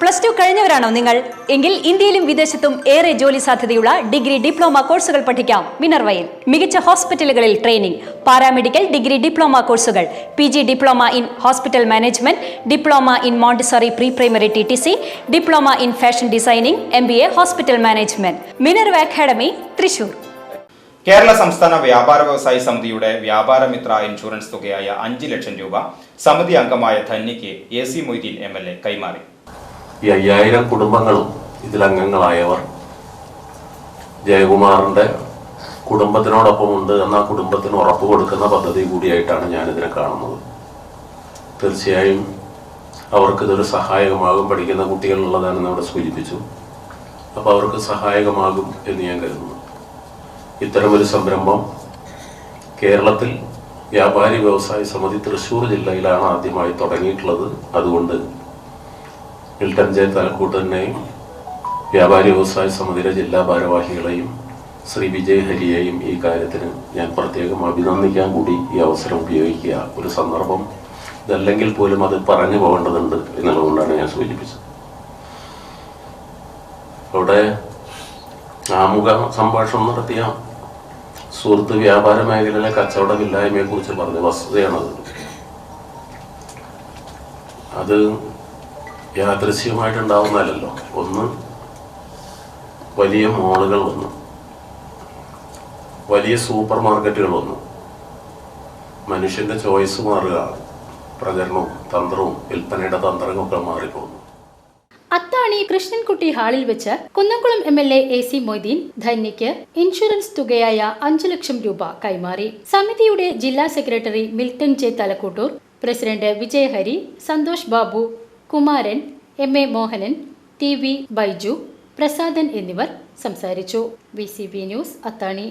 Plus two കഴിഞ്ഞവരാണോ നിങ്ങൾ? എങ്കിൽ ഇന്ത്യയിലും വിദേശത്തും ഏറെ ജോലി സാധ്യതയുള്ള ഡിഗ്രി ഡിപ്ലോമ കോഴ്സുകൾ പഠിക്കാം. മിനർവയിൽ മികച്ച ഹോസ്പിറ്റലുകളിൽ ട്രെയിനിംഗ് പാരാമെഡിക്കൽ ഡിഗ്രി ഡിപ്ലോമ കോഴ്സുകൾ P G diploma in hospital management diploma in Montessori pre primary T T C diploma in fashion designing M B A hospital management. Minerva academy Thrissur. Kerala സംസ്ഥാന വ്യാപാര വ്യവസായി സമിതിയുടെ വ്യാപാരമിത്ര insurance തുകയായ അഞ്ച് ലക്ഷം രൂപ സമിതി അംഗമായ ധന്യയ്ക്ക് A C Moideen M L A കൈമാറി. ഈ അയ്യായിരം കുടുംബങ്ങളും ഇതിലംഗങ്ങളായവർ ജയകുമാറിന്റെ കുടുംബത്തിനോടൊപ്പം ഉണ്ട് എന്ന കുടുംബത്തിന് ഉറപ്പ് കൊടുക്കുന്ന പദ്ധതി കൂടിയായിട്ടാണ് ഞാനിതിനെ കാണുന്നത്. തീർച്ചയായും അവർക്ക് ഇതൊരു സഹായകമാകും പഠിക്കുന്ന കുട്ടികളുള്ളതാണെന്ന് ഇവിടെ സൂചിപ്പിച്ചു. അപ്പോൾ അവർക്ക് സഹായകമാകും എന്ന് ഞാൻ കരുതുന്നു. ഇത്തരമൊരു സംരംഭം കേരളത്തിൽ വ്യാപാരി വ്യവസായ സമിതി തൃശ്ശൂർ ജില്ലയിലാണ് ആദ്യമായി തുടങ്ങിയിട്ടുള്ളത്. അതുകൊണ്ട് ജെ തലക്കൂട്ടനെയും വ്യാപാരി വ്യവസായ സമിതിയുടെ ജില്ലാ ഭാരവാഹികളെയും ശ്രീ വിജയ് ഹരിയെയും ഈ കാര്യത്തിന് ഞാൻ പ്രത്യേകം അഭിനന്ദിക്കാൻ കൂടി ഈ അവസരം ഉപയോഗിക്കുക. ഒരു സന്ദർഭം ഇതല്ലെങ്കിൽ പോലും അത് പറഞ്ഞു പോകേണ്ടതുണ്ട് എന്നുള്ളതുകൊണ്ടാണ് ഞാൻ സൂചിപ്പിച്ചത്. അവിടെ ആമുഖ സംഭാഷണം നടത്തിയ സുഹൃത്ത് വ്യാപാര മേഖലയിലെ കച്ചവടമില്ലായ്മയെ കുറിച്ച് പറഞ്ഞ വസ്തുതയാണത്. അത് യാദൃശ്യമായിട്ടുണ്ടാവുന്നതല്ലോ ഒന്ന് വലിയ മോളുകൾ വന്നു വലിയ സൂപ്പർ മാർക്കറ്റുകൾ വന്നു മനുഷ്യന്റെ ചോയ്സ് മാറുക പ്രചരണവും തന്ത്രവും വിൽപ്പനയുടെ തന്ത്രങ്ങളൊക്കെ മാറിപ്പോകുന്നു. അത്താണി കൃഷ്ണൻകുട്ടി ഹാളിൽ വെച്ച് Kunnamkulam M L A A C Moideen ധന്യയ്ക്ക് insurance തുകയായ അഞ്ചു ലക്ഷം രൂപ കൈമാറി. സമിതിയുടെ ജില്ലാ secretary Milton J Thalakkottur president Vijayahari Santhosh Babu Kumaran M A Mohanan T V Baiju Prasadan എന്നിവർ സംസാരിച്ചു. V C B news Athani.